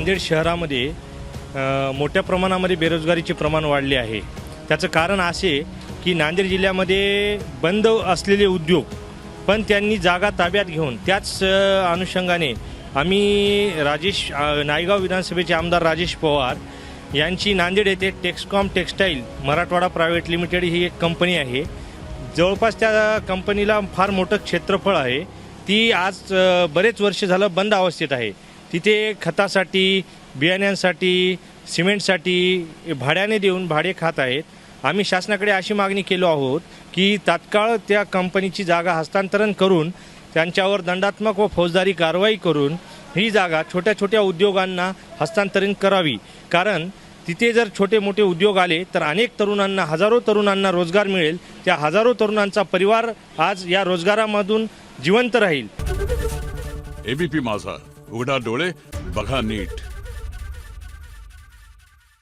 नांदेड शहरामध्ये मोठ्या प्रमाणामध्ये बेरोजगारीचे प्रमाण वाढले आहे. त्याचं कारण असे की नांदेड जिल्ह्यामध्ये बंद असलेले उद्योग पण त्यांनी जागा ताब्यात घेऊन त्याच अनुषंगाने आम्ही राजेश नायगाव विधानसभेचे आमदार राजेश पवार यांची नांदेड येथे Texcom textile Marathwada private limited ही एक कंपनी आहे. जवळपास त्या कंपनीला फार मोठं क्षेत्रफळ आहे. ती आज बरेच वर्ष झालं बंद अवस्थेत आहे. तिथे खतासाठी बियाण्यांसाठी सिमेंटसाठी भाड्याने देऊन भाडे खात आहेत. आम्ही शासनाकडे अशी मागणी केलो आहोत की तात्काळ त्या कंपनीची जागा हस्तांतरण करून त्यांच्यावर दंडात्मक व फौजदारी कारवाई करून ही जागा छोट्या छोट्या उद्योगांना हस्तांतरित करावी. कारण तिथे जर छोटे मोठे उद्योग आले तर अनेक तरुणांना हजारो तरुणांना रोजगार मिळेल. त्या हजारो तरुणांचा परिवार आज या रोजगारामधून जिवंत राहील. एबीपी माझा. उघडा डोळे बघा नीट.